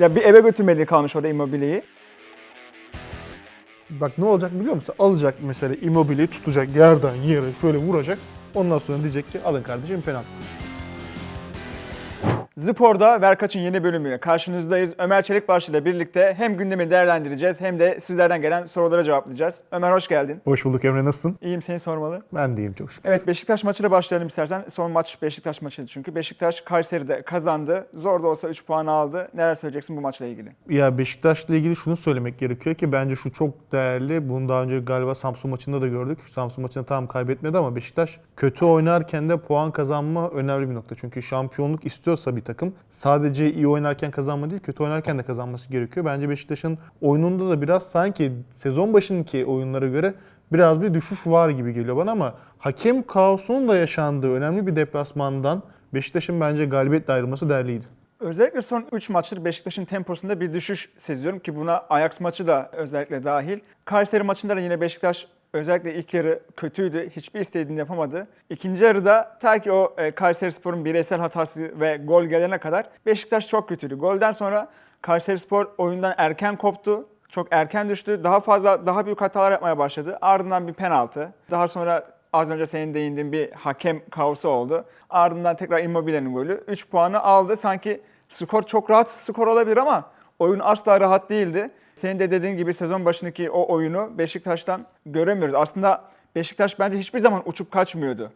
Ya bir eve götürmediği kalmış orada Immobile'yi. Bak ne olacak biliyor musun? Alacak mesela Immobile'yi tutacak yerden yere şöyle vuracak. Ondan sonra diyecek ki alın kardeşim penaltı. Spor'da Verkaç'ın yeni bölümüyle karşınızdayız. Ömer Çelikbaş ile birlikte hem gündemi değerlendireceğiz hem de sizlerden gelen sorulara cevaplayacağız. Ömer hoş geldin. Hoş bulduk Emre nasılsın? İyiyim seni sormalı. Ben deyim çok şükür. Evet Beşiktaş maçıyla başlayalım istersen. Son maç Beşiktaş maçıydı çünkü. Beşiktaş Kayseri'de kazandı. Zor da olsa 3 puan aldı. Neler söyleyeceksin bu maçla ilgili? Ya Beşiktaş'la ilgili şunu söylemek gerekiyor ki bence şu çok değerli. Bunu daha önce galiba Samsun maçında da gördük. Samsun maçında tam kaybetmedi ama Beşiktaş kötü oynarken de puan kazanma önemli bir nokta. Çünkü şampiyonluk istiyorsa bir takım sadece iyi oynarken kazanma değil kötü oynarken de kazanması gerekiyor. Bence Beşiktaş'ın oyununda da biraz sanki sezon başındaki oyunlara göre biraz bir düşüş var gibi geliyor bana ama hakem kaosunun da yaşandığı önemli bir deplasmandan Beşiktaş'ın bence galibiyetle ayrılması değerliydi. Özellikle son 3 maçtır Beşiktaş'ın temposunda bir düşüş seziyorum ki buna Ajax maçı da özellikle dahil. Kayseri maçında da yine Beşiktaş özellikle ilk yarı kötüydü. Hiçbir istediğini yapamadı. İkinci yarıda ta ki o e, Kayseri Spor'un bireysel hatası ve gol gelene kadar Beşiktaş çok kötüydü. Golden sonra Kayseri Spor oyundan erken koptu. Çok erken düştü. Daha fazla, daha büyük hatalar yapmaya başladı. Ardından bir penaltı. Daha sonra az önce senin değindiğin bir hakem kaosu oldu. Ardından tekrar Immobile'nin golü. 3 puanı aldı. Sanki skor çok rahat skor olabilir ama oyun asla rahat değildi. Senin de dediğin gibi sezon başındaki o oyunu Beşiktaş'tan göremiyoruz. Aslında Beşiktaş bence hiçbir zaman uçup kaçmıyordu.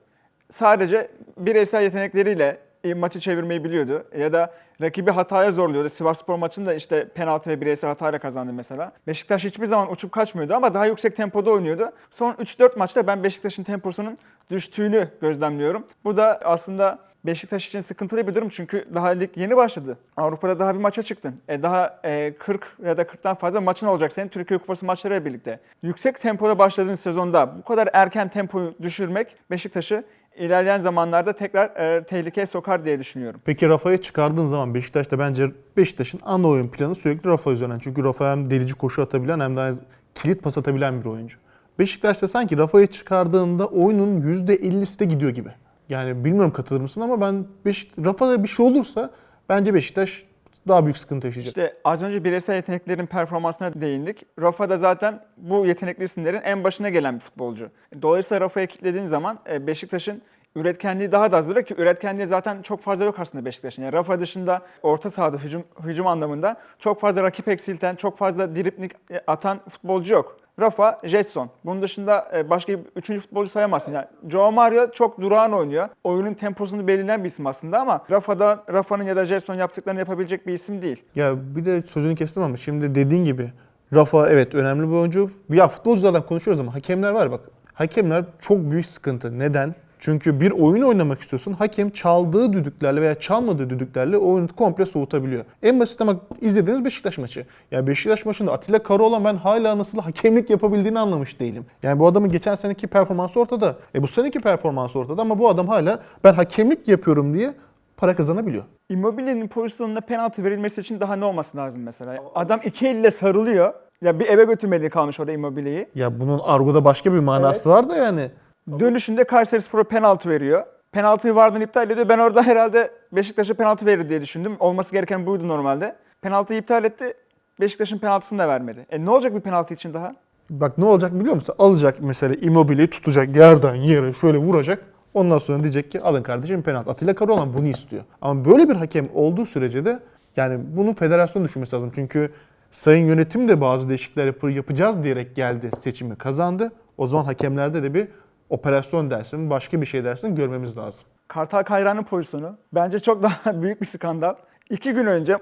Sadece bireysel yetenekleriyle e, maçı çevirmeyi biliyordu. Ya da rakibi hataya zorluyordu. Sivasspor maçında işte penaltı ve bireysel hatayla kazandı mesela. Beşiktaş hiçbir zaman uçup kaçmıyordu ama daha yüksek tempoda oynuyordu. Son 3-4 maçta ben Beşiktaş'ın temposunun düştüğünü gözlemliyorum. Bu da aslında Beşiktaş için sıkıntılı bir durum çünkü daha lig yeni başladı. Avrupa'da daha bir maça çıktın. E daha e, 40 ya da 40'tan fazla maçın olacak senin Türkiye Kupası maçlarıyla birlikte. Yüksek tempoda başladığın sezonda bu kadar erken tempoyu düşürmek Beşiktaş'ı ilerleyen zamanlarda tekrar e, tehlikeye sokar diye düşünüyorum. Peki Rafa'yı çıkardığın zaman Beşiktaş'ta bence Beşiktaş'ın ana oyun planı sürekli Rafa üzerinden. Çünkü Rafa hem delici koşu atabilen hem de kilit pas atabilen bir oyuncu. Beşiktaş'ta sanki Rafa'yı çıkardığında oyunun %50'si de gidiyor gibi. Yani bilmiyorum katılır mısın ama ben Beş Rafa'da bir şey olursa bence Beşiktaş daha büyük sıkıntı yaşayacak. İşte az önce bireysel yeteneklerin performansına değindik. Rafa da zaten bu yetenekli isimlerin en başına gelen bir futbolcu. Dolayısıyla Rafa'ya kilitlediğin zaman e, Beşiktaş'ın üretkenliği daha da azalır ki üretkenliği zaten çok fazla yok aslında Beşiktaş'ın. Yani Rafa dışında orta sahada hücum, hücum anlamında çok fazla rakip eksilten, çok fazla driplik e, atan futbolcu yok. Rafa, Jetson. Bunun dışında e, başka bir üçüncü futbolcu sayamazsın. Yani Joao Mario çok durağan oynuyor. Oyunun temposunu belirleyen bir isim aslında ama Rafa'da Rafa'nın ya da Jetson yaptıklarını yapabilecek bir isim değil. Ya bir de sözünü kestim ama şimdi dediğin gibi Rafa evet önemli bir oyuncu. Ya futbolculardan konuşuyoruz ama hakemler var bak. Hakemler çok büyük sıkıntı. Neden? Çünkü bir oyun oynamak istiyorsun. Hakem çaldığı düdüklerle veya çalmadığı düdüklerle oyunu komple soğutabiliyor. En basit ama izlediğiniz Beşiktaş maçı. Ya Beşiktaş maçında Atilla Karaoğlan ben hala nasıl hakemlik yapabildiğini anlamış değilim. Yani bu adamın geçen seneki performansı ortada. E bu seneki performansı ortada ama bu adam hala ben hakemlik yapıyorum diye para kazanabiliyor. Immobile'nin pozisyonuna penaltı verilmesi için daha ne olması lazım mesela? Adam iki elle sarılıyor. Ya bir eve götürmediği kalmış orada Immobile'yi. Ya bunun argoda başka bir manası var da yani. Dönüşünde Kayserispor'a penaltı veriyor. Penaltıyı vardan iptal ediyor. Ben orada herhalde Beşiktaş'a penaltı verir diye düşündüm. Olması gereken buydu normalde. Penaltıyı iptal etti. Beşiktaş'ın penaltısını da vermedi. E ne olacak bir penaltı için daha? Bak ne olacak biliyor musun? Alacak mesela Immobile'yi tutacak yerden yere şöyle vuracak. Ondan sonra diyecek ki alın kardeşim penaltı. Atilla Karaoğlan bunu istiyor. Ama böyle bir hakem olduğu sürece de yani bunu federasyon düşünmesi lazım. Çünkü sayın yönetim de bazı değişiklikler yap- yapacağız diyerek geldi seçimi kazandı. O zaman hakemlerde de bir operasyon dersin, başka bir şey dersin görmemiz lazım. Kartal Kayra'nın pozisyonu bence çok daha büyük bir skandal. İki gün önce,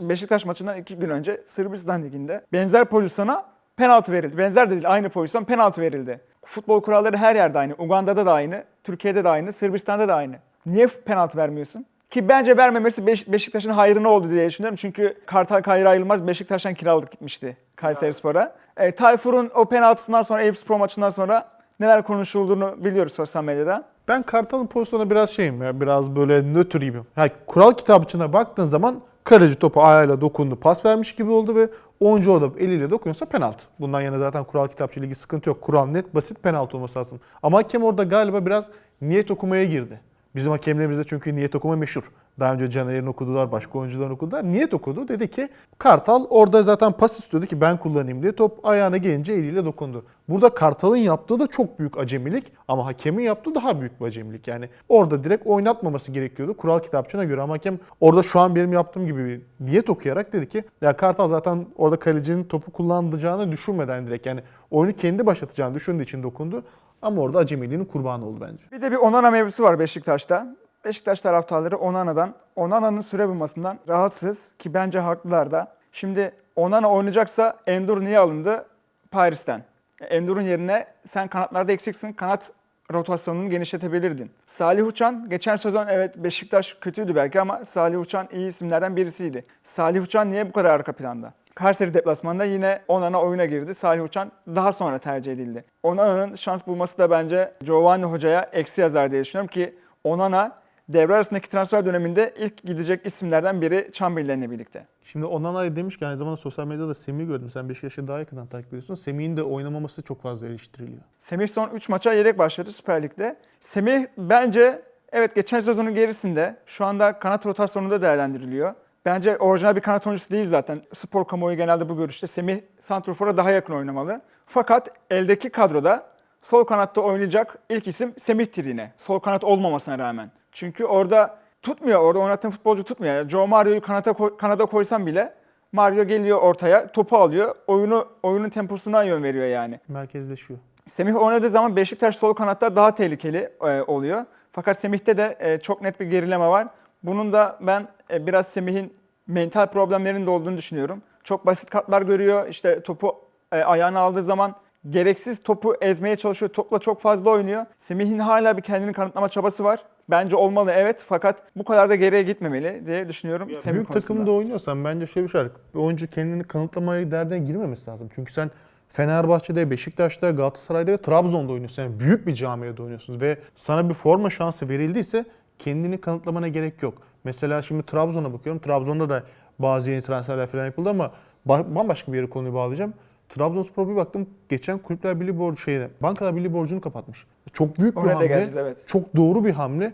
Beşiktaş maçından iki gün önce Sırbistan Ligi'nde benzer pozisyona penaltı verildi. Benzer de değil, aynı pozisyon penaltı verildi. Futbol kuralları her yerde aynı. Uganda'da da aynı, Türkiye'de de aynı, Sırbistan'da da aynı. Niye penaltı vermiyorsun? Ki bence vermemesi Beş- Beşiktaş'ın hayrına oldu diye düşünüyorum. Çünkü Kartal Kayra Yılmaz Beşiktaş'tan kiralık gitmişti Kayserispor'a. E, Tayfur'un o penaltısından sonra, Eyüpspor maçından sonra neler konuşulduğunu biliyoruz sosyal medyada. Ben Kartal'ın pozisyonuna biraz şeyim ya, biraz böyle nötr gibi. Yani kural kitabıçına baktığın zaman kaleci topu ayağıyla dokundu, pas vermiş gibi oldu ve oyuncu orada eliyle dokunuyorsa penaltı. Bundan yana zaten kural kitapçı ligi sıkıntı yok. Kural net, basit penaltı olması lazım. Ama hakem orada galiba biraz niyet okumaya girdi. Bizim hakemlerimiz de çünkü niyet okuma meşhur. Daha önce Caner'in okudular, başka oyuncuların okudular. Niyet okudu. Dedi ki Kartal orada zaten pas istiyordu ki ben kullanayım diye. Top ayağına gelince eliyle dokundu. Burada Kartal'ın yaptığı da çok büyük acemilik ama hakemin yaptığı daha büyük bir acemilik. Yani orada direkt oynatmaması gerekiyordu kural kitapçığına göre ama hakem orada şu an benim yaptığım gibi bir niyet okuyarak dedi ki ya Kartal zaten orada kalecinin topu kullanacağını düşünmeden direkt yani oyunu kendi başlatacağını düşündüğü için dokundu. Ama orada acemiliğinin kurbanı oldu bence. Bir de bir Onana mevzusu var Beşiktaş'ta. Beşiktaş taraftarları Onana'dan, Onana'nın süre bulmasından rahatsız ki bence haklılar da. Şimdi Onana oynayacaksa Endur niye alındı? Paris'ten. Endur'un yerine sen kanatlarda eksiksin. Kanat rotasyonunu genişletebilirdin. Salih Uçan geçen sezon evet Beşiktaş kötüydü belki ama Salih Uçan iyi isimlerden birisiydi. Salih Uçan niye bu kadar arka planda? Kayseri deplasmanında yine Onana oyuna girdi. Salih Uçan daha sonra tercih edildi. Onana'nın şans bulması da bence Giovanni Hoca'ya eksi yazar diye düşünüyorum ki Onana devre arasındaki transfer döneminde ilk gidecek isimlerden biri Chamberlain'le birlikte. Şimdi Onana'yı demiş ki aynı zamanda sosyal medyada Semih'i gördüm. Sen Beşiktaş'ı daha yakından takip ediyorsun. Semih'in de oynamaması çok fazla eleştiriliyor. Semih son 3 maça yedek başladı Süper Lig'de. Semih bence evet geçen sezonun gerisinde şu anda kanat rotasyonunda değerlendiriliyor. Bence orijinal bir kanat oyuncusu değil zaten. Spor kamuoyu genelde bu görüşte. Semih Santrofor'a daha yakın oynamalı. Fakat eldeki kadroda sol kanatta oynayacak ilk isim Semih Tirine. Sol kanat olmamasına rağmen. Çünkü orada tutmuyor. Orada oynattığın futbolcu tutmuyor. Yani Joe Mario'yu kanata, koy- kanada koysan bile Mario geliyor ortaya, topu alıyor. Oyunu oyunun temposuna yön veriyor yani. Merkezleşiyor. Semih oynadığı zaman Beşiktaş sol kanatta daha tehlikeli e, oluyor. Fakat Semih'te de e, çok net bir gerileme var. Bunun da ben e, biraz Semih'in mental problemlerinin de olduğunu düşünüyorum. Çok basit katlar görüyor. İşte topu e, ayağına aldığı zaman gereksiz topu ezmeye çalışıyor. Topla çok fazla oynuyor. Semih'in hala bir kendini kanıtlama çabası var. Bence olmalı evet fakat bu kadar da geriye gitmemeli diye düşünüyorum. Semih Büyük konusunda. takımda oynuyorsan bence şöyle bir şey var. Bir oyuncu kendini kanıtlamaya derdine girmemesi lazım. Çünkü sen Fenerbahçe'de, Beşiktaş'ta, Galatasaray'da ve Trabzon'da oynuyorsun. Yani büyük bir camiada oynuyorsunuz ve sana bir forma şansı verildiyse kendini kanıtlamana gerek yok. Mesela şimdi Trabzon'a bakıyorum. Trabzon'da da bazı yeni transferler falan yapıldı ama ba- bambaşka bir yere konuyu bağlayacağım. Trabzonspor bir baktım geçen Kulüpler Birliği borcu şeyde, Bankalar Birliği borcunu kapatmış. Çok büyük bir Oraya da hamle. geleceğiz, evet. Çok doğru bir hamle.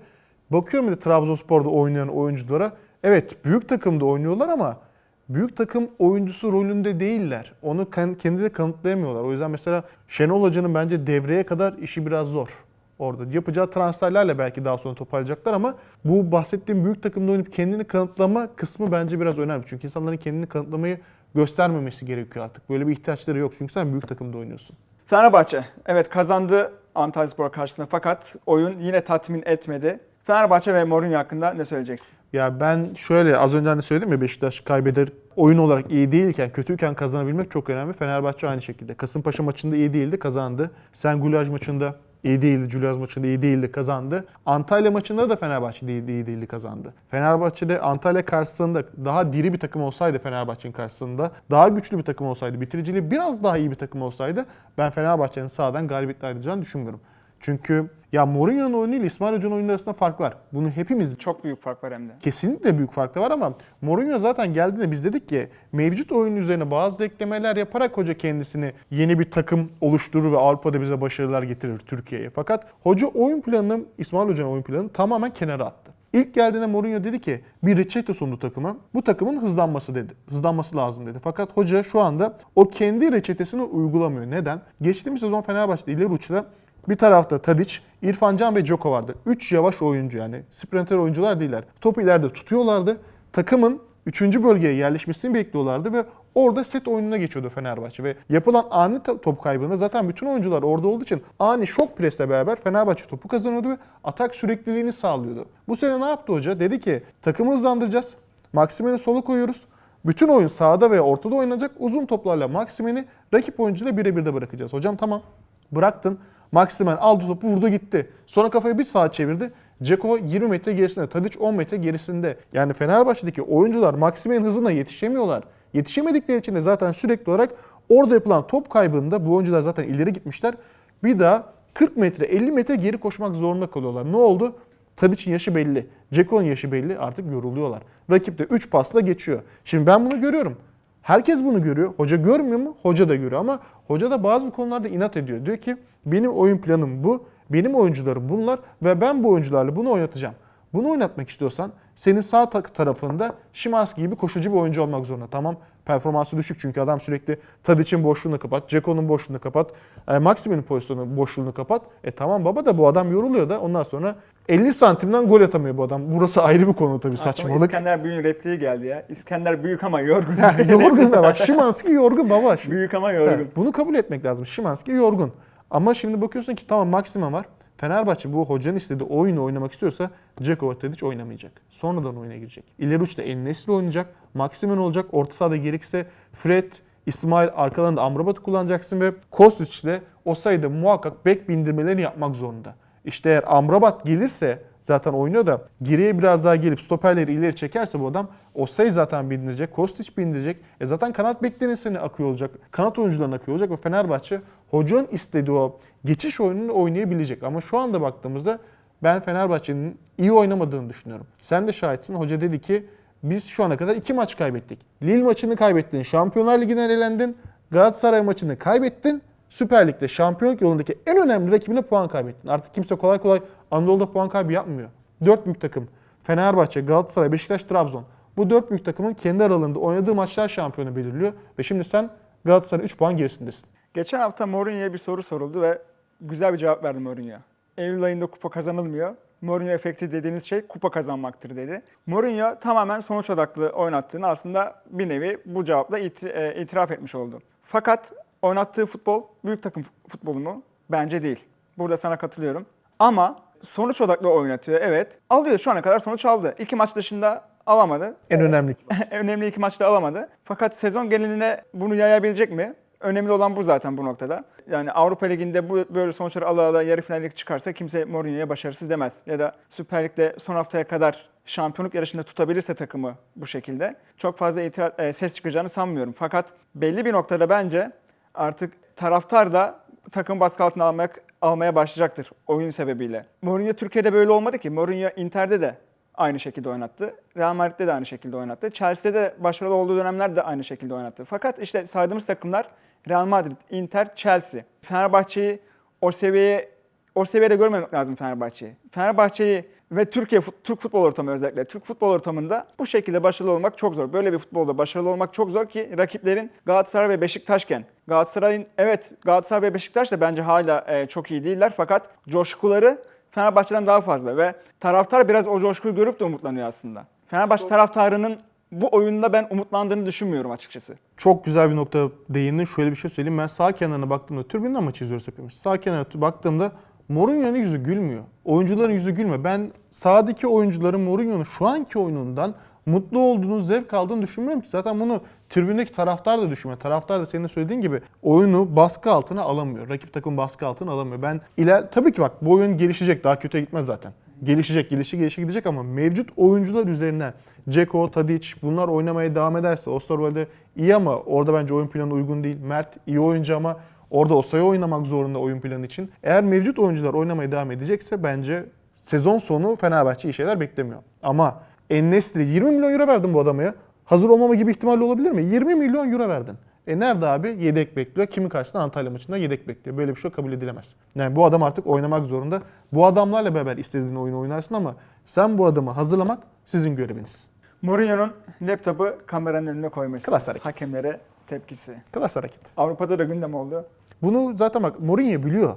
Bakıyorum bir de Trabzonspor'da oynayan oyunculara. Evet büyük takımda oynuyorlar ama büyük takım oyuncusu rolünde değiller. Onu ken- kendi de kanıtlayamıyorlar. O yüzden mesela Şenol Hoca'nın bence devreye kadar işi biraz zor. Orada yapacağı transferlerle belki daha sonra toparlayacaklar ama bu bahsettiğim büyük takımda oynayıp kendini kanıtlama kısmı bence biraz önemli. Çünkü insanların kendini kanıtlamayı göstermemesi gerekiyor artık. Böyle bir ihtiyaçları yok çünkü sen büyük takımda oynuyorsun. Fenerbahçe evet kazandı Antalyaspor karşısında fakat oyun yine tatmin etmedi. Fenerbahçe ve Mourinho hakkında ne söyleyeceksin? Ya ben şöyle az önce hani söyledim ya Beşiktaş kaybeder oyun olarak iyi değilken kötüyken kazanabilmek çok önemli. Fenerbahçe aynı şekilde. Kasımpaşa maçında iyi değildi kazandı. Sen Gulaj maçında iyi değildi. Julius maçında iyi değildi kazandı. Antalya maçında da Fenerbahçe iyi, iyi değildi kazandı. Fenerbahçe'de Antalya karşısında daha diri bir takım olsaydı Fenerbahçe'nin karşısında daha güçlü bir takım olsaydı bitiriciliği biraz daha iyi bir takım olsaydı ben Fenerbahçe'nin sağdan galibiyetle ayrılacağını düşünmüyorum. Çünkü ya Mourinho'nun oyunu ile İsmail Hoca'nın oyunu arasında fark var. Bunu hepimiz Çok büyük fark var hem de. Kesinlikle büyük farklı var ama Mourinho zaten geldiğinde biz dedik ki mevcut oyun üzerine bazı eklemeler yaparak hoca kendisini yeni bir takım oluşturur ve Avrupa'da bize başarılar getirir Türkiye'ye. Fakat hoca oyun planını, İsmail Hoca'nın oyun planını tamamen kenara attı. İlk geldiğinde Mourinho dedi ki bir reçete sundu takıma. Bu takımın hızlanması dedi. Hızlanması lazım dedi. Fakat hoca şu anda o kendi reçetesini uygulamıyor. Neden? Geçtiğimiz sezon Fenerbahçe'de ileri uçta bir tarafta Tadic, İrfan Can ve Dzeko vardı. Üç yavaş oyuncu yani. Sprinter oyuncular değiller. Topu ileride tutuyorlardı. Takımın 3. bölgeye yerleşmesini bekliyorlardı ve orada set oyununa geçiyordu Fenerbahçe. Ve yapılan ani to- top kaybında zaten bütün oyuncular orada olduğu için ani şok presle beraber Fenerbahçe topu kazanıyordu ve atak sürekliliğini sağlıyordu. Bu sene ne yaptı hoca? Dedi ki takımı hızlandıracağız. Maksimen'i sola koyuyoruz. Bütün oyun sağda veya ortada oynanacak. Uzun toplarla Maksimen'i rakip oyuncuyla birebir de bırakacağız. Hocam tamam bıraktın. Maximen aldı topu vurdu gitti. Sonra kafayı bir sağa çevirdi. Ceko 20 metre gerisinde, Tadic 10 metre gerisinde. Yani Fenerbahçe'deki oyuncular Maximen'in hızına yetişemiyorlar. Yetişemedikleri için de zaten sürekli olarak orada yapılan top kaybında bu oyuncular zaten ileri gitmişler. Bir daha 40 metre 50 metre geri koşmak zorunda kalıyorlar. Ne oldu? Tadic'in yaşı belli. Ceko'nun yaşı belli. Artık yoruluyorlar. Rakip de 3 pasla geçiyor. Şimdi ben bunu görüyorum. Herkes bunu görüyor. Hoca görmüyor mu? Hoca da görüyor ama hoca da bazı konularda inat ediyor. Diyor ki benim oyun planım bu. Benim oyuncularım bunlar ve ben bu oyuncularla bunu oynatacağım. Bunu oynatmak istiyorsan senin sağ ta- tarafında Şimanski gibi koşucu bir oyuncu olmak zorunda. Tamam performansı düşük çünkü adam sürekli Tadic'in boşluğunu kapat, Ceko'nun boşluğunu kapat, e, Maximin'in pozisyonu boşluğunu kapat. E tamam baba da bu adam yoruluyor da ondan sonra 50 santimden gol atamıyor bu adam. Burası ayrı bir konu tabii Aklıma saçmalık. İskender Büyük'ün repliği geldi ya. İskender büyük ama yorgun. yorgun da bak Şimanski yorgun baba. büyük ama Ha, yorgun. bunu kabul etmek lazım. Şimanski yorgun. Ama şimdi bakıyorsun ki tamam Maxima var. Fenerbahçe bu hocanın istediği oyunu oynamak istiyorsa ve Tadic oynamayacak. Sonradan oyuna girecek. İleri uçta El Nesri oynayacak. Maximin olacak. Orta sahada gerekirse Fred, İsmail arkalarında Amrabat'ı kullanacaksın ve Kostic ile o sayıda muhakkak bek bindirmelerini yapmak zorunda. İşte eğer Amrabat gelirse zaten oynuyor da geriye biraz daha gelip stoperleri ileri çekerse bu adam Osay zaten bindirecek, Kostic bindirecek. E zaten kanat beklerinin seni akıyor olacak. Kanat oyuncuların akıyor olacak ve Fenerbahçe hocanın istediği o geçiş oyununu oynayabilecek. Ama şu anda baktığımızda ben Fenerbahçe'nin iyi oynamadığını düşünüyorum. Sen de şahitsin. Hoca dedi ki biz şu ana kadar iki maç kaybettik. Lille maçını kaybettin, Şampiyonlar Ligi'nden elendin. Galatasaray maçını kaybettin. Süper Lig'de şampiyonluk yolundaki en önemli rakibine puan kaybettin. Artık kimse kolay kolay Anadolu'da puan kaybı yapmıyor. Dört büyük takım. Fenerbahçe, Galatasaray, Beşiktaş, Trabzon. Bu dört büyük takımın kendi aralarında oynadığı maçlar şampiyonu belirliyor. Ve şimdi sen Galatasaray 3 puan gerisindesin. Geçen hafta Mourinho'ya bir soru soruldu ve güzel bir cevap verdi Mourinho. Eylül ayında kupa kazanılmıyor. Mourinho efekti dediğiniz şey kupa kazanmaktır dedi. Mourinho tamamen sonuç odaklı oynattığını aslında bir nevi bu cevapla e, itiraf etmiş oldu. Fakat oynattığı futbol büyük takım futbolu mu? Bence değil. Burada sana katılıyorum. Ama sonuç odaklı oynatıyor evet. Alıyor şu ana kadar sonuç aldı. İki maç dışında alamadı. En önemli. önemli iki maçta alamadı. Fakat sezon geneline bunu yayabilecek mi? Önemli olan bu zaten bu noktada. Yani Avrupa Ligi'nde bu böyle sonuçları ala ala yarı finallik çıkarsa kimse Mourinho'ya başarısız demez. Ya da Süper Lig'de son haftaya kadar şampiyonluk yarışında tutabilirse takımı bu şekilde çok fazla itiraz, e, ses çıkacağını sanmıyorum. Fakat belli bir noktada bence artık taraftar da takım baskı altına almak, almaya başlayacaktır oyun sebebiyle. Mourinho Türkiye'de böyle olmadı ki. Mourinho Inter'de de aynı şekilde oynattı. Real Madrid'de de aynı şekilde oynattı. Chelsea'de de başarılı olduğu dönemler de aynı şekilde oynattı. Fakat işte saydığımız takımlar Real Madrid, Inter, Chelsea. Fenerbahçe'yi o seviyeye o seviyede görmemek lazım Fenerbahçe'yi. Fenerbahçe'yi ve Türkiye Türk futbol ortamı özellikle Türk futbol ortamında bu şekilde başarılı olmak çok zor. Böyle bir futbolda başarılı olmak çok zor ki rakiplerin Galatasaray ve Beşiktaşken. Galatasaray'ın evet Galatasaray ve Beşiktaş da bence hala e, çok iyi değiller fakat coşkuları Fenerbahçe'den daha fazla ve taraftar biraz o coşkuyu görüp de umutlanıyor aslında. Fenerbahçe taraftarının bu oyunda ben umutlandığını düşünmüyorum açıkçası. Çok güzel bir nokta değindin. Şöyle bir şey söyleyeyim. Ben sağ kenarına baktığımda, tribünden maçı izliyoruz hepimiz. Sağ kenara baktığımda Mourinho'nun yüzü gülmüyor. Oyuncuların yüzü gülmüyor. Ben sahadaki oyuncuların Mourinho'nun şu anki oyunundan mutlu olduğunu, zevk aldığını düşünmüyorum ki. Zaten bunu tribündeki taraftar da düşünmüyor. Taraftar da senin söylediğin gibi oyunu baskı altına alamıyor. Rakip takım baskı altına alamıyor. Ben iler tabii ki bak bu oyun gelişecek. Daha kötüye gitmez zaten. Gelişecek, gelişe gelişe gidecek ama mevcut oyuncular üzerinden Ceko, Tadic bunlar oynamaya devam ederse Osterwolde iyi ama orada bence oyun planı uygun değil. Mert iyi oyuncu ama orada Osa'yı oynamak zorunda oyun planı için. Eğer mevcut oyuncular oynamaya devam edecekse bence sezon sonu Fenerbahçe iyi şeyler beklemiyor. Ama Ennesri 20 milyon euro verdin bu adama ya. Hazır olmama gibi ihtimal olabilir mi? 20 milyon euro verdin. E nerede abi? Yedek bekliyor. Kimi karşısında Antalya maçında yedek bekliyor. Böyle bir şey kabul edilemez. Yani bu adam artık oynamak zorunda. Bu adamlarla beraber istediğin oyunu oynarsın ama sen bu adamı hazırlamak sizin göreviniz. Mourinho'nun laptopu kameranın önüne koyması. Klas hareket. Hakemlere tepkisi. Klas hareket. Avrupa'da da gündem oldu. Bunu zaten bak Mourinho biliyor.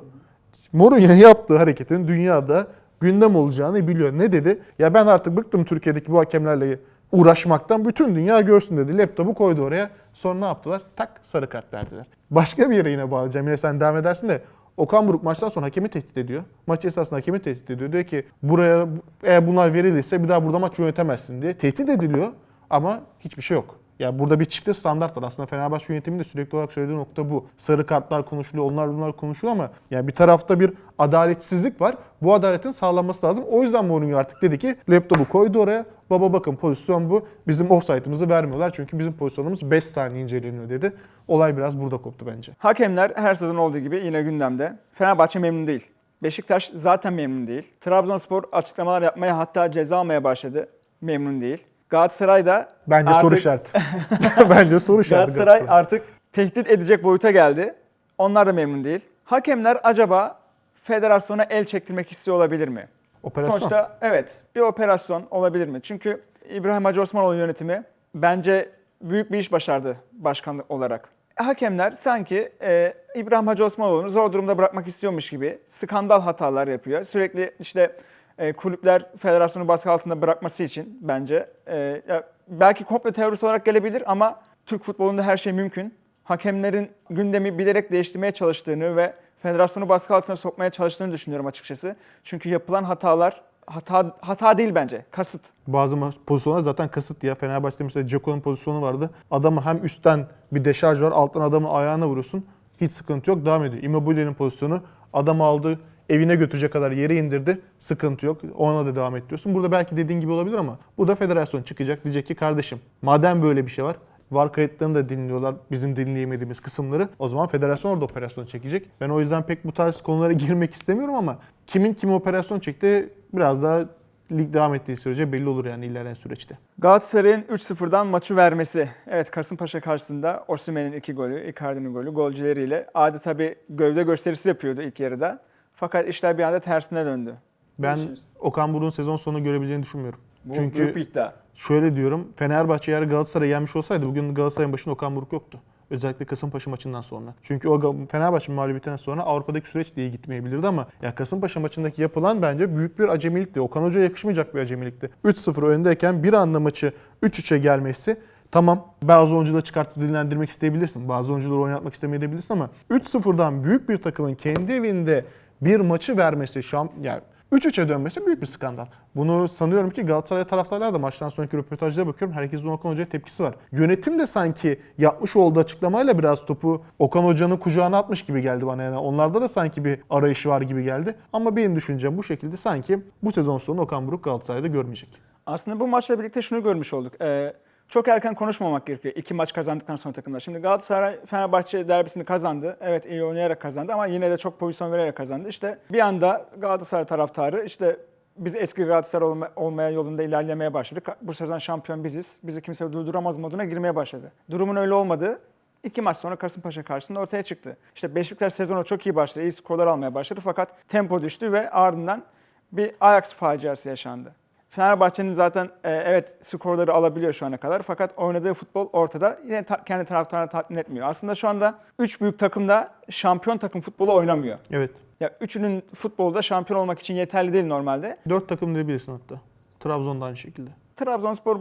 Mourinho yaptığı hareketin dünyada gündem olacağını biliyor. Ne dedi? Ya ben artık bıktım Türkiye'deki bu hakemlerle uğraşmaktan. Bütün dünya görsün dedi. Laptopu koydu oraya. Sonra ne yaptılar? Tak sarı kart verdiler. Başka bir yere yine bağlayacağım. Yine sen devam edersin de Okan Buruk maçtan sonra hakemi tehdit ediyor. Maç esnasında hakemi tehdit ediyor. Diyor ki buraya eğer bunlar verilirse bir daha burada maç yönetemezsin diye. Tehdit ediliyor ama hiçbir şey yok. Ya burada bir çifte standart var. Aslında Fenerbahçe yönetimi de sürekli olarak söylediği nokta bu. Sarı kartlar konuşuluyor, onlar bunlar konuşuluyor ama yani bir tarafta bir adaletsizlik var. Bu adaletin sağlanması lazım. O yüzden Mourinho artık dedi ki laptopu koydu oraya. Baba bakın pozisyon bu. Bizim offside'ımızı vermiyorlar çünkü bizim pozisyonumuz 5 saniye inceleniyor dedi. Olay biraz burada koptu bence. Hakemler her sezon olduğu gibi yine gündemde. Fenerbahçe memnun değil. Beşiktaş zaten memnun değil. Trabzonspor açıklamalar yapmaya hatta ceza almaya başladı. Memnun değil. Galatasaray da Bence artık, soru işareti. bence soru işareti. Galatasaray Galatasaray. artık tehdit edecek boyuta geldi. Onlar da memnun değil. Hakemler acaba federasyona el çektirmek istiyor olabilir mi? Operasyon. Sonuçta evet bir operasyon olabilir mi? Çünkü İbrahim Hacı Osmanoğlu yönetimi bence büyük bir iş başardı başkanlık olarak. Hakemler sanki e, İbrahim Hacı Osmanoğlu'nu zor durumda bırakmak istiyormuş gibi skandal hatalar yapıyor. Sürekli işte e, kulüpler federasyonu baskı altında bırakması için bence e, ya belki komplo teorisi olarak gelebilir ama Türk futbolunda her şey mümkün. Hakemlerin gündemi bilerek değiştirmeye çalıştığını ve federasyonu baskı altına sokmaya çalıştığını düşünüyorum açıkçası. Çünkü yapılan hatalar hata hata değil bence, kasıt. Bazı pozisyonlar zaten kasıt ya. Fenerbahçe'de mesela Ceko'nun pozisyonu vardı. Adamı hem üstten bir deşarj var, alttan adamın ayağına vuruyorsun. Hiç sıkıntı yok, devam ediyor. Immobile'nin pozisyonu adam aldı, evine götürecek kadar yere indirdi. Sıkıntı yok. Ona da devam ettiriyorsun. Burada belki dediğin gibi olabilir ama bu da federasyon çıkacak. Diyecek ki kardeşim madem böyle bir şey var VAR kayıtlarını da dinliyorlar bizim dinleyemediğimiz kısımları. O zaman federasyon orada operasyon çekecek. Ben o yüzden pek bu tarz konulara girmek istemiyorum ama kimin kimi operasyon çekti biraz daha lig devam ettiği sürece belli olur yani ilerleyen süreçte. Galatasaray'ın 3-0'dan maçı vermesi. Evet Kasımpaşa karşısında Osimhen'in iki golü, Icardi'nin golü golcüleriyle adeta bir gövde gösterisi yapıyordu ilk yarıda. Fakat işler bir anda tersine döndü. Ben? Okan Buruk'un sezon sonu görebileceğini düşünmüyorum. Bu Çünkü büyük bir iddia. şöyle diyorum Fenerbahçe eğer Galatasaray'ı yenmiş olsaydı bugün Galatasaray'ın başında Okan Buruk yoktu. Özellikle Kasımpaşa maçından sonra. Çünkü o Gal- Fenerbahçe mağlubiyetinden sonra Avrupa'daki süreç de iyi gitmeyebilirdi ama ya Kasımpaşa maçındaki yapılan bence büyük bir acemilikti. Okan Hoca'ya yakışmayacak bir acemilikti. 3-0 öndeyken bir anda maçı 3-3'e gelmesi Tamam bazı oyuncuları çıkartıp dinlendirmek isteyebilirsin. Bazı oyuncuları oynatmak istemeyebilirsin ama 3-0'dan büyük bir takımın kendi evinde bir maçı vermesi, şam, yani 3-3'e dönmesi büyük bir skandal. Bunu sanıyorum ki Galatasaray taraftarlar da maçtan sonraki röportajlara bakıyorum. Herkesin Okan Hoca'ya tepkisi var. Yönetim de sanki yapmış olduğu açıklamayla biraz topu Okan Hoca'nın kucağına atmış gibi geldi bana. Yani onlarda da sanki bir arayışı var gibi geldi. Ama benim düşüncem bu şekilde sanki bu sezon sonu Okan Buruk Galatasaray'da görmeyecek. Aslında bu maçla birlikte şunu görmüş olduk. Ee, çok erken konuşmamak gerekiyor iki maç kazandıktan sonra takımlar. Şimdi Galatasaray Fenerbahçe derbisini kazandı. Evet iyi oynayarak kazandı ama yine de çok pozisyon vererek kazandı. İşte bir anda Galatasaray taraftarı işte biz eski Galatasaray olma, olmaya yolunda ilerlemeye başladık. Bu sezon şampiyon biziz. Bizi kimse durduramaz moduna girmeye başladı. Durumun öyle olmadığı iki maç sonra Kasımpaşa karşısında ortaya çıktı. İşte Beşiktaş sezonu çok iyi başladı. iyi skorlar almaya başladı fakat tempo düştü ve ardından bir Ajax faciası yaşandı. Fenerbahçe'nin zaten e, evet skorları alabiliyor şu ana kadar fakat oynadığı futbol ortada yine ta- kendi taraftarını tatmin etmiyor. Aslında şu anda üç büyük takımda şampiyon takım futbolu oynamıyor. Evet. Ya üçünün futbolda şampiyon olmak için yeterli değil normalde. Dört takım diyebilirsin hatta. Trabzon'da aynı şekilde. Trabzonspor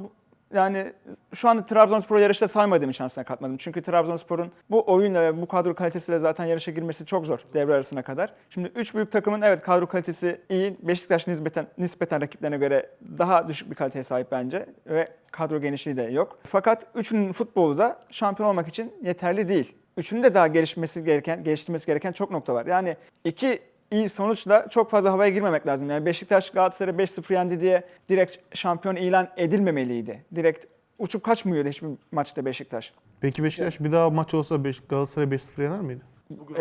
yani şu anda Trabzonspor'u yarışta saymadığım aslında katmadım. Çünkü Trabzonspor'un bu oyunla ve bu kadro kalitesiyle zaten yarışa girmesi çok zor devre arasına kadar. Şimdi üç büyük takımın evet kadro kalitesi iyi. Beşiktaş nispeten, nispeten rakiplerine göre daha düşük bir kaliteye sahip bence ve kadro genişliği de yok. Fakat üçünün futbolu da şampiyon olmak için yeterli değil. Üçünün de daha gelişmesi gereken, geliştirmesi gereken çok nokta var. Yani iki iyi sonuçla çok fazla havaya girmemek lazım. Yani Beşiktaş Galatasaray 5-0 yendi diye direkt şampiyon ilan edilmemeliydi. Direkt uçup kaçmıyordu hiçbir maçta Beşiktaş. Peki Beşiktaş bir daha maç olsa Beş- Galatasaray 5-0 yener miydi?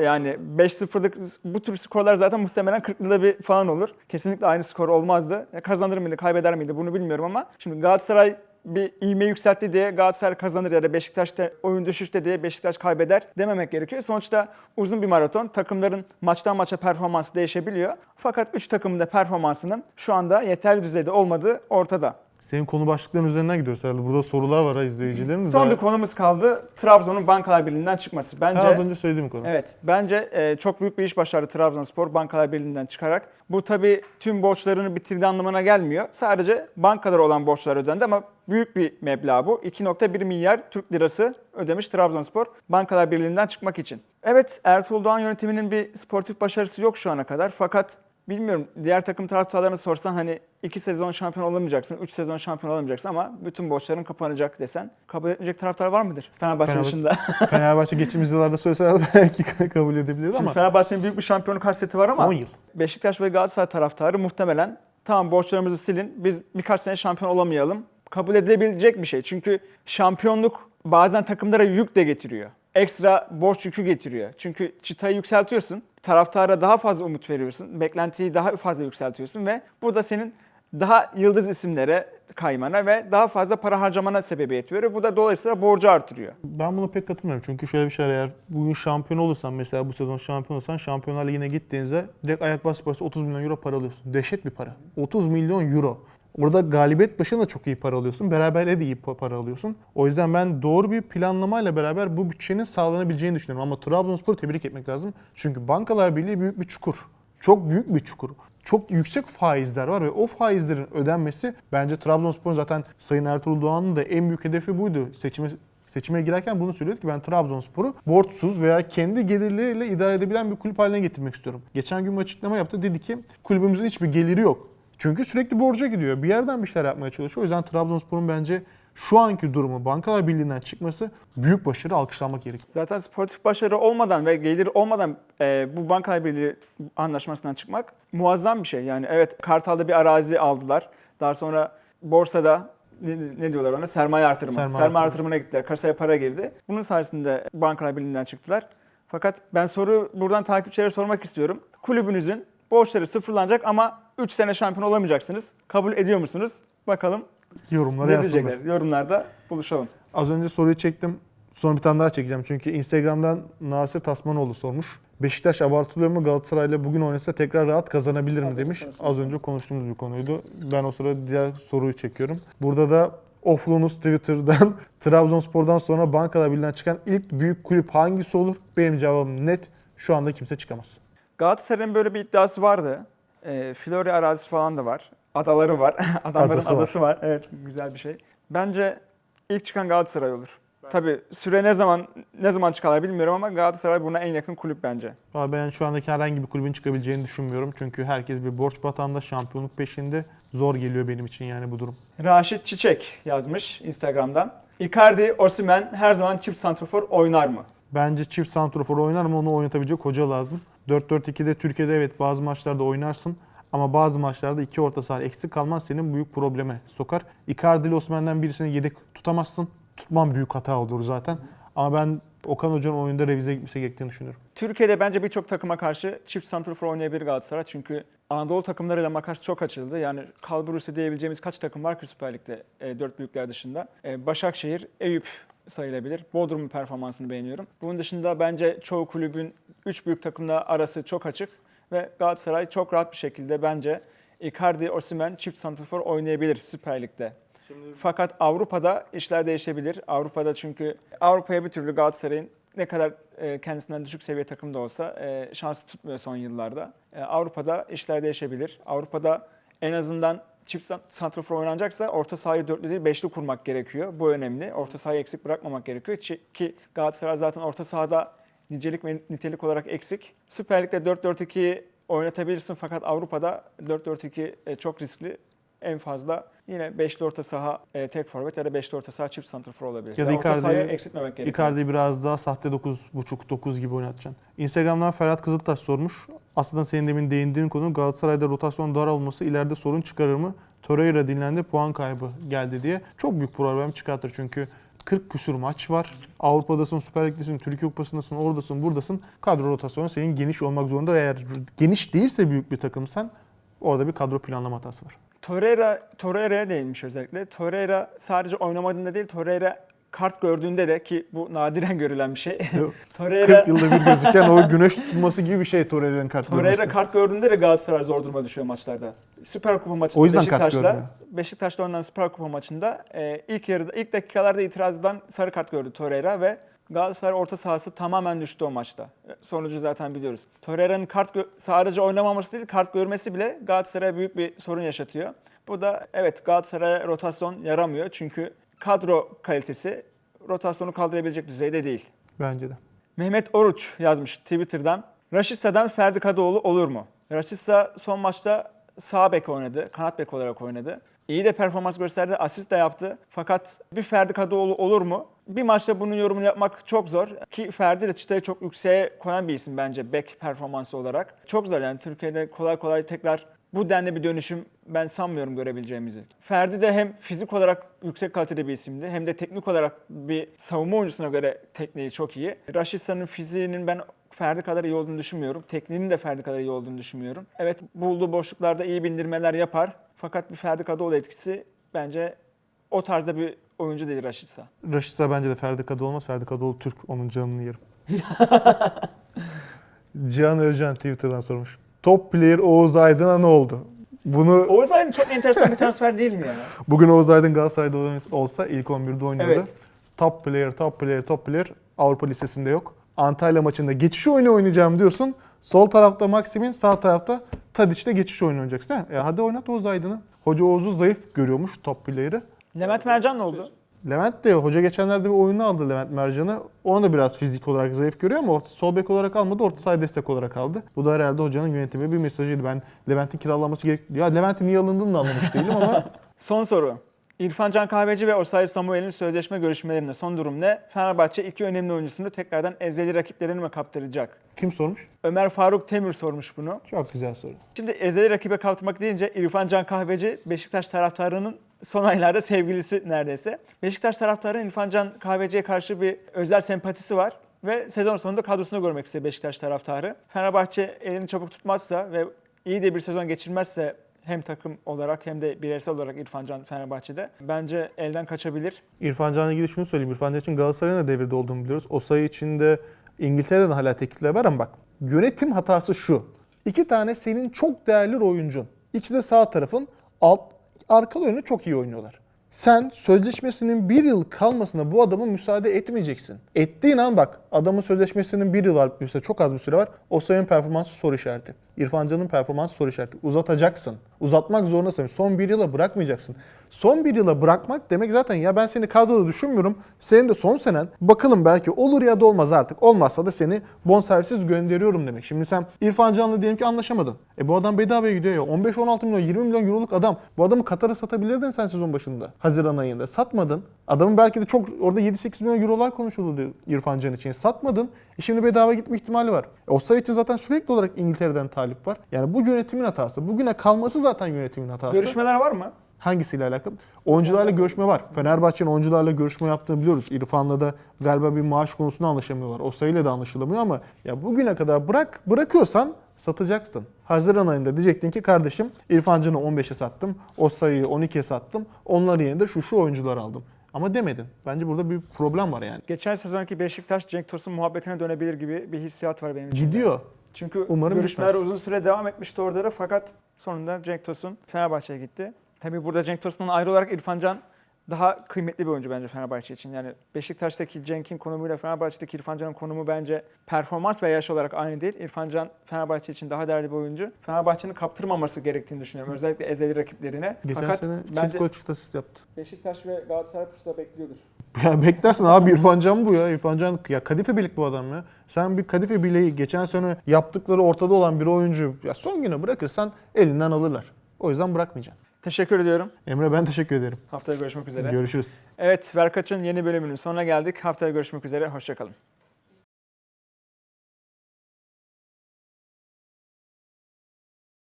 Yani 5-0'lık bu tür skorlar zaten muhtemelen 40 yılda bir falan olur. Kesinlikle aynı skor olmazdı. Ya Kazanır mıydı, kaybeder miydi bunu bilmiyorum ama şimdi Galatasaray bir iğme yükseltti diye Galatasaray kazanır ya da Beşiktaş'ta oyun düşüşte diye Beşiktaş kaybeder dememek gerekiyor. Sonuçta uzun bir maraton. Takımların maçtan maça performansı değişebiliyor. Fakat 3 takımın da performansının şu anda yeterli düzeyde olmadığı ortada. Senin konu başlıkların üzerinden gidiyoruz herhalde. Burada sorular var ha izleyicilerin. Son bir konumuz kaldı. Trabzon'un Bankalar Birliği'nden çıkması. Bence Ha, az önce söylediğim konu. Evet, bence e, çok büyük bir iş başardı Trabzonspor Bankalar Birliği'nden çıkarak. Bu tabii tüm borçlarını bitirdiği anlamına gelmiyor. Sadece bankalara olan borçlar ödendi ama büyük bir meblağ bu. 2.1 milyar Türk lirası ödemiş Trabzonspor Bankalar Birliği'nden çıkmak için. Evet, Ertuğrul Doğan yönetiminin bir sportif başarısı yok şu ana kadar fakat Bilmiyorum diğer takım taraftarlarına sorsan hani iki sezon şampiyon olamayacaksın, üç sezon şampiyon olamayacaksın ama bütün borçların kapanacak desen kabul etmeyecek taraftar var mıdır? Fenerbahçe Fenerbahçe- dışında. Fenerbahçe geçtiğimiz yıllarda söyleseler belki kabul edebilirdi ama Fenerbahçe'nin büyük bir şampiyonluk hasreti var ama 10 yıl. Beşiktaş ve Galatasaray taraftarı muhtemelen tamam borçlarımızı silin biz birkaç sene şampiyon olamayalım. Kabul edilebilecek bir şey. Çünkü şampiyonluk bazen takımlara yük de getiriyor. Ekstra borç yükü getiriyor. Çünkü çıtayı yükseltiyorsun. Taraftara daha fazla umut veriyorsun. Beklentiyi daha fazla yükseltiyorsun ve bu da senin daha yıldız isimlere kaymana ve daha fazla para harcamana sebebiyet veriyor. Bu da dolayısıyla borcu artırıyor. Ben buna pek katılmıyorum. Çünkü şöyle bir şey eğer bugün şampiyon olursan mesela bu sezon şampiyon olursan Şampiyonlar Ligi'ne gittiğinizde direkt ayak bas bas 30 milyon euro para alıyorsun. Dehşet bir para. 30 milyon euro. Orada galibiyet başına da çok iyi para alıyorsun. Beraberle de iyi pa- para alıyorsun. O yüzden ben doğru bir planlamayla beraber bu bütçenin sağlanabileceğini düşünüyorum. Ama Trabzonspor'u tebrik etmek lazım. Çünkü Bankalar Birliği büyük bir çukur. Çok büyük bir çukur. Çok yüksek faizler var ve o faizlerin ödenmesi bence Trabzonspor'un zaten Sayın Ertuğrul Doğan'ın da en büyük hedefi buydu. Seçime seçime girerken bunu söylüyordu ki ben Trabzonspor'u borçsuz veya kendi gelirleriyle idare edebilen bir kulüp haline getirmek istiyorum. Geçen gün bir açıklama yaptı. Dedi ki kulübümüzün hiçbir geliri yok. Çünkü sürekli borca gidiyor. Bir yerden bir şeyler yapmaya çalışıyor. O yüzden Trabzonspor'un bence şu anki durumu Bankalar Birliği'nden çıkması büyük başarı alkışlanmak gerekiyor. Zaten sportif başarı olmadan ve gelir olmadan e, bu banka birliği anlaşmasından çıkmak muazzam bir şey. Yani evet Kartal'da bir arazi aldılar. Daha sonra borsada ne, ne diyorlar ona? Sermaye artırımı. Sermaye Sermaye, artırımı. artırımına gittiler. Kasaya para girdi. Bunun sayesinde bankalar birliğinden çıktılar. Fakat ben soru buradan takipçilere sormak istiyorum. Kulübünüzün borçları sıfırlanacak ama 3 sene şampiyon olamayacaksınız. Kabul ediyor musunuz? Bakalım Yorumlara ne yazsınlar. diyecekler. Yorumlarda buluşalım. Az önce soruyu çektim. Sonra bir tane daha çekeceğim. Çünkü Instagram'dan Nasir Tasmanoğlu sormuş. Beşiktaş abartılıyor mu Galatasaray'la bugün oynasa tekrar rahat kazanabilir mi demiş. Az önce konuştuğumuz bir konuydu. Ben o sırada diğer soruyu çekiyorum. Burada da Oflunuz Twitter'dan Trabzonspor'dan sonra Bankalar Birliği'nden çıkan ilk büyük kulüp hangisi olur? Benim cevabım net. Şu anda kimse çıkamaz. Galatasaray'ın böyle bir iddiası vardı. E, Florya arazisi falan da var. Adaları var. Adamların Adası var. adası var. Evet güzel bir şey. Bence ilk çıkan Galatasaray olur. Tabii süre ne zaman ne zaman çıkarlar bilmiyorum ama Galatasaray buna en yakın kulüp bence. Ama ben şu andaki herhangi bir kulübün çıkabileceğini düşünmüyorum. Çünkü herkes bir borç batağında, şampiyonluk peşinde. Zor geliyor benim için yani bu durum. Raşit Çiçek yazmış Instagram'dan. Icardi, Osimhen her zaman çift santrafor oynar mı? Bence çift santrofor oynar ama onu oynatabilecek hoca lazım. 4-4-2'de Türkiye'de evet bazı maçlarda oynarsın. Ama bazı maçlarda iki orta saha eksik kalman senin büyük probleme sokar. Icardi ile Osman'dan birisini yedek tutamazsın. Tutman büyük hata olur zaten. Ama ben Okan Hoca'nın oyunda revize gitmesi gerektiğini düşünüyorum. Türkiye'de bence birçok takıma karşı çift santrafor oynayabilir Galatasaray. Çünkü Anadolu takımlarıyla makas çok açıldı. Yani kalburüsü diyebileceğimiz kaç takım var ki Süper Lig'de e, dört büyükler dışında. E, Başakşehir, Eyüp sayılabilir. Bodrum'un performansını beğeniyorum. Bunun dışında bence çoğu kulübün üç büyük takımla arası çok açık. Ve Galatasaray çok rahat bir şekilde bence Icardi, Osimhen çift santrafor oynayabilir Süper Lig'de. Fakat Avrupa'da işler değişebilir. Avrupa'da çünkü Avrupa'ya bir türlü Galatasaray'ın ne kadar e, kendisinden düşük seviye takım da olsa e, şansı tutmuyor son yıllarda. E, Avrupa'da işler değişebilir. Avrupa'da en azından çift san- santrafor oynanacaksa orta sahayı dörtlü değil beşli kurmak gerekiyor. Bu önemli. Orta sahayı eksik bırakmamak gerekiyor. Ki Galatasaray zaten orta sahada nicelik ve nitelik olarak eksik. Süper Lig'de 4-4-2'yi oynatabilirsin fakat Avrupa'da 4-4-2 e, çok riskli. En fazla yine beşli orta saha e, tek forvet ya da beşli orta saha çift santrafor olabilir. Ya da Icardi'yi- eksiltmemek gerekiyor. Icardi'yi biraz daha sahte 9.5-9 gibi oynatacaksın. Instagram'dan Ferhat Kızıltaş sormuş. Aslında senin demin değindiğin konu Galatasaray'da rotasyon dar olması ileride sorun çıkarır mı? Torreira dinlendi puan kaybı geldi diye. Çok büyük problem çıkartır çünkü 40 küsur maç var. Avrupa'dasın, Süper Lig'desin, Türkiye Kupası'ndasın, oradasın, buradasın. Kadro rotasyonu senin geniş olmak zorunda. Eğer geniş değilse büyük bir takımsan orada bir kadro planlama hatası var. Torreira, Torreira'ya değinmiş özellikle. Torreira sadece oynamadığında değil, Torreira kart gördüğünde de ki bu nadiren görülen bir şey. Torreira 40 yılda bir gözüken o güneş tutulması gibi bir şey Torreira'nın kart Torreira görmesi. kart gördüğünde de Galatasaray zor duruma düşüyor maçlarda. Süper Kupa maçında O yüzden kart Beşiktaş'la. Beşiktaş'la oynanan Süper Kupa maçında e, ilk yarıda ilk dakikalarda itirazdan sarı kart gördü Torreira ve Galatasaray orta sahası tamamen düştü o maçta. E, Sonucu zaten biliyoruz. Torreira'nın kart sadece oynamaması değil, kart görmesi bile Galatasaray'a büyük bir sorun yaşatıyor. Bu da evet Galatasaray'a rotasyon yaramıyor çünkü kadro kalitesi rotasyonu kaldırabilecek düzeyde değil. Bence de. Mehmet Oruç yazmış Twitter'dan. Raşitsa'dan Ferdi Kadıoğlu olur mu? Raşitsa son maçta sağ bek oynadı, kanat bek olarak oynadı. İyi de performans gösterdi, asist de yaptı. Fakat bir Ferdi Kadıoğlu olur mu? Bir maçta bunun yorumunu yapmak çok zor. Ki Ferdi de çıtayı çok yükseğe koyan bir isim bence bek performansı olarak. Çok zor yani Türkiye'de kolay kolay tekrar bu denli bir dönüşüm ben sanmıyorum görebileceğimizi. Ferdi de hem fizik olarak yüksek kalitede bir isimdi hem de teknik olarak bir savunma oyuncusuna göre tekniği çok iyi. Raşitsa'nın fiziğinin ben Ferdi kadar iyi olduğunu düşünmüyorum. Tekniğinin de Ferdi kadar iyi olduğunu düşünmüyorum. Evet bulduğu boşluklarda iyi bindirmeler yapar. Fakat bir Ferdi Kadıoğlu etkisi bence o tarzda bir oyuncu değil Raşitsa. Raşitsa bence de Ferdi Kadıoğlu olmaz. Ferdi Kadıoğlu Türk. Onun canını yerim. Cihan Özcan Twitter'dan sormuş. Top player Oğuz Aydın'a ne oldu? Bunu Oğuz Aydın çok enteresan bir transfer değil mi ya? bugün Oğuz Aydın Galatasaray'da olsa ilk 11'de oynuyordu. Evet. Top player, top player, top player Avrupa Lisesi'nde yok. Antalya maçında geçiş oyunu oynayacağım diyorsun. Sol tarafta Maksim'in, sağ tarafta Tadiç'te geçiş oyunu oynayacaksın. he? E hadi oynat Oğuz Aydın'ı. Hoca Oğuz'u zayıf görüyormuş top player'ı. Levent Mercan ne oldu? Levent de hoca geçenlerde bir oyunu aldı Levent Mercan'ı. Onu da biraz fizik olarak zayıf görüyor ama orta, sol bek olarak almadı, orta saha destek olarak aldı. Bu da herhalde hocanın yönetimi bir mesajıydı. Ben Levent'in kiralanması gerek... Ya Levent'in niye alındığını da anlamış değilim ama Son soru. İrfan Can Kahveci ve Osayi Samuel'in sözleşme görüşmelerinde son durum ne? Fenerbahçe iki önemli oyuncusunu tekrardan ezeli rakiplerini mi kaptıracak? kim sormuş? Ömer Faruk Temür sormuş bunu. Çok güzel soru. Şimdi ezeli rakibe kaptırmak deyince İrfan Can Kahveci Beşiktaş taraftarının son aylarda sevgilisi neredeyse. Beşiktaş taraftarının İrfan Can Kahveci'ye karşı bir özel sempatisi var ve sezon sonunda kadrosunu görmek istiyor Beşiktaş taraftarı. Fenerbahçe elini çabuk tutmazsa ve iyi de bir sezon geçirmezse hem takım olarak hem de bireysel olarak İrfan Can Fenerbahçe'de bence elden kaçabilir. İrfan Can'la ilgili şunu söyleyeyim. İrfan Can için Galatasaray'ın da devirde olduğunu biliyoruz. O sayı içinde İngiltere'den hala teklifler var ama bak yönetim hatası şu. İki tane senin çok değerli oyuncun. İkisi de sağ tarafın alt arkalı oyunu çok iyi oynuyorlar. Sen sözleşmesinin bir yıl kalmasına bu adamın müsaade etmeyeceksin. Ettiğin an bak adamın sözleşmesinin bir yıl. Mesela çok az bir süre var. O sayının performansı soru işareti. İrfan Can'ın performansı soru işareti. Uzatacaksın. Uzatmak zorundasın. Son bir yıla bırakmayacaksın. Son bir yıla bırakmak demek zaten ya ben seni kadroda düşünmüyorum. Senin de son senen bakalım belki olur ya da olmaz artık. Olmazsa da seni bonservisiz gönderiyorum demek. Şimdi sen İrfan Can'la diyelim ki anlaşamadın. E bu adam bedavaya gidiyor ya. 15-16 milyon 20 milyon euroluk adam. Bu adamı Katar'a satabilirdin sen sezon başında. Haziran ayında. Satmadın. Adamın belki de çok orada 7-8 milyon eurolar konuşuldu İrfan Can için. Satmadın. E şimdi bedava gitme ihtimali var. E o sayı için zaten sürekli olarak İngiltere'den talip var. Yani bu yönetimin hatası. Bugüne kalması zaten yönetimin hatası. Görüşmeler var mı? Hangisiyle alakalı? Oyuncularla görüşme var. Fenerbahçe'nin oyuncularla görüşme yaptığını biliyoruz. İrfan'la da galiba bir maaş konusunda anlaşamıyorlar. O sayıyla da anlaşılamıyor ama ya bugüne kadar bırak bırakıyorsan satacaksın. Haziran ayında diyecektin ki kardeşim İrfan Can'ı 15'e sattım. O sayıyı 12'ye sattım. Onların yerine şu şu oyuncular aldım. Ama demedin. Bence burada bir problem var yani. Geçen sezonki Beşiktaş Cenk Tosun muhabbetine dönebilir gibi bir hissiyat var benim için. Gidiyor. Çünkü Umarım görüşmeler bitmez. uzun süre devam etmişti orada da fakat sonunda Cenk Tosun Fenerbahçe'ye gitti. Tabii burada Cenk Tosun'dan ayrı olarak İrfan Can daha kıymetli bir oyuncu bence Fenerbahçe için. Yani Beşiktaş'taki Cenk'in konumuyla Fenerbahçe'deki İrfan Can'ın konumu bence performans ve yaş olarak aynı değil. İrfan Can Fenerbahçe için daha değerli bir oyuncu. Fenerbahçe'nin kaptırmaması gerektiğini düşünüyorum. Özellikle ezeli rakiplerine. Geçen Fakat sene çift bence gol çift asist yaptı. Beşiktaş ve Galatasaray pusuda bekliyordur. Ya beklersin abi İrfan Can bu ya. İrfan Can ya kadife birlik bu adam ya. Sen bir kadife bileği geçen sene yaptıkları ortada olan bir oyuncu ya son güne bırakırsan elinden alırlar. O yüzden bırakmayacaksın. Teşekkür ediyorum. Emre ben teşekkür ederim. Haftaya görüşmek üzere. Görüşürüz. Evet, Verkaç'ın yeni bölümünün sonuna geldik. Haftaya görüşmek üzere. Hoşçakalın.